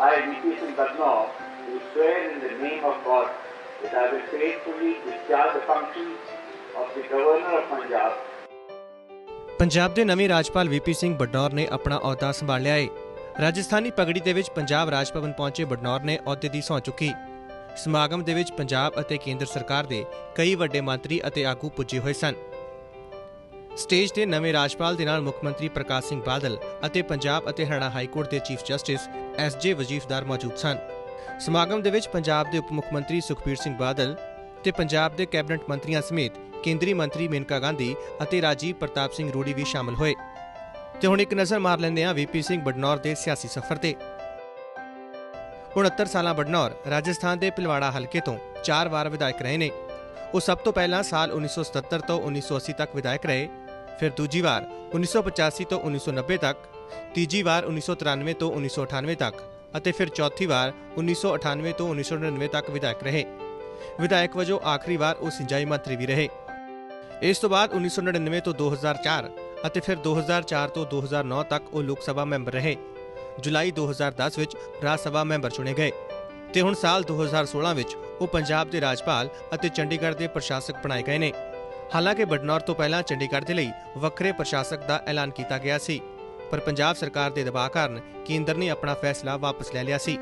I, V.P. Singh Badnor, do swear in the name of God that I will faithfully discharge the functions of the Governor of Punjab Punjab ਦੇ ਨਵੇਂ ਰਾਜਪਾਲ VP Singh ਬਡਨੌਰ ਨੇ ਆਪਣਾ ਅਹੁਦਾ ਸੰਭਾਲ ਲਿਆ ਹੈ ਰਾਜਸਥਾਨੀ ਪਗੜੀ ਦੇ ਵਿੱਚ ਪੰਜਾਬ ਰਾਜ ਭਵਨ ਪਹੁੰਚੇ ਬਡਨੌਰ ਨੇ ਅਹੁਦੇ ਦੀ ਸਹੁੰ ਚੁੱਕੀ। ਸਮਾਗਮ ਦੇ ਵਿੱਚ ਪੰਜਾਬ ਅਤੇ ਕੇਂਦਰ ਸਰਕਾਰ ਦੇ ਕਈ ਵੱਡੇ ਮੰਤਰੀ ਅਤੇ ਆਗੂ ਪੁੱਜੇ ਹੋਏ ਸਨ। ਸਟੇਜ ਤੇ ਨਵੇਂ ਰਾਜਪਾਲ ਦੇ ਨਾਲ ਮੁੱਖ ਮੰਤਰੀ ਪ੍ਰਕਾਸ਼ ਸਿੰਘ ਬਾਦਲ ਅਤੇ ਪੰਜਾਬ ਅਤੇ ਹਰਿਆਣਾ ਹਾਈ ਕੋਰਟ ਦੇ chief justice S J Vazifdar ਮੌਜੂਦ ਸਨ। ਸਮਾਗਮ ਦੇ ਵਿੱਚ ਪੰਜਾਬ ਦੇ ਉਪ ਮੁੱਖ ਮੰਤਰੀ ਸੁਖਬੀਰ ਸਿੰਘ ਬਾਦਲ ਤੇ ਪੰਜਾਬ ਦੇ ਕੈਬਨਿਟ ਮੰਤਰੀਆਂ ਸਮੇਤ ਕੇਂਦਰੀ ਮੰਤਰੀ ਮੇਨਕਾ ਗਾਂਧੀ ਅਤੇ ਰਾਜੀਵ ਪ੍ਰਤਾਪ ਸਿੰਘ ਰੂੜੀ ਵੀ ਸ਼ਾਮਲ ਹੋਏ। ਤੇ ਹੁਣ ਇੱਕ ਨਜ਼ਰ ਮਾਰ ਲੈਂਦੇ ਹਾਂ ਵੀਪੀ ਸਿੰਘ ਬਡਨੌਰ ਦੇ ਸਿਆਸੀ ਸਫ਼ਰ ਤੇ। 69 ਸਾਲਾਂ ਬਡਨੌਰ ਰਾਜਸਥਾਨ ਦੇ ਪਿਲਵਾੜਾ ਹਲਕੇ ਤੋਂ ਚਾਰ ਵਾਰ ਵਿਧਾਇਕ ਰਹੇ ਨੇ। ਉਹ ਸਭ ਤੋਂ ਪਹਿਲਾਂ ਸਾਲ 1977 ਤੋਂ 1980 ਤੱਕ ਵਿਧਾਇਕ ਰਹੇ ਫਿਰ ਦੂਜੀ ਵਾਰ 1985 ਤੋਂ 1990 ਤੱਕ ਤੀਜੀ ਵਾਰ 1993 ਤੋਂ 1998 ਤੱਕ ਅਤੇ ਫਿਰ ਚੌਥੀ ਵਾਰ 1998 ਤੋਂ 1999 ਤੱਕ ਵਿਧਾਇਕ ਰਹੇ ਵਿਧਾਇਕ ਵਜੋਂ ਆਖਰੀ ਵਾਰ ਉਹ ਸਿੰਜਾਈ ਮੰਤਰੀ ਵੀ ਰਹੇ ਇਸ ਤੋਂ ਬਾਅਦ 1999 ਤੋਂ 2004 ਅਤੇ ਫਿਰ 2004 ਤੋਂ 2009 ਤੱਕ ਉਹ ਲੋਕ ਸਭਾ ਮੈਂਬਰ ਰਹੇ ਜੁਲਾਈ 2010 ਵਿੱਚ ਰਾਜ ਸਭਾ ਮੈਂਬਰ ਚੁਣੇ ਗਏ ਤੇ ਹੁਣ ਸਾਲ 2016 ਵਿੱਚ ਉਹ ਪੰਜਾਬ ਦੇ ਰਾਜਪਾਲ ਅਤੇ ਚੰਡੀਗੜ੍ਹ ਦੇ ਪ੍ਰਸ਼ਾਸਕ ਬਣਾਏ ਗਏ ਨੇ। ਹਾਲਾਂਕਿ ਬਡਨੌਰ ਤੋਂ ਪਹਿਲਾਂ ਚੰਡੀਗੜ੍ਹ ਦੇ ਲਈ ਵੱਖਰੇ ਪ੍ਰਸ਼ਾਸਕ ਦਾ ਐਲਾਨ ਕੀਤਾ ਗਿਆ ਸੀ, ਪਰ ਪੰਜਾਬ ਸਰਕਾਰ ਦੇ ਦਬਾਅ ਕਾਰਨ ਕੇਂਦਰ ਨੇ ਆਪਣਾ ਫੈਸਲਾ ਵਾਪਸ ਲੈ ਲਿਆ ਸੀ।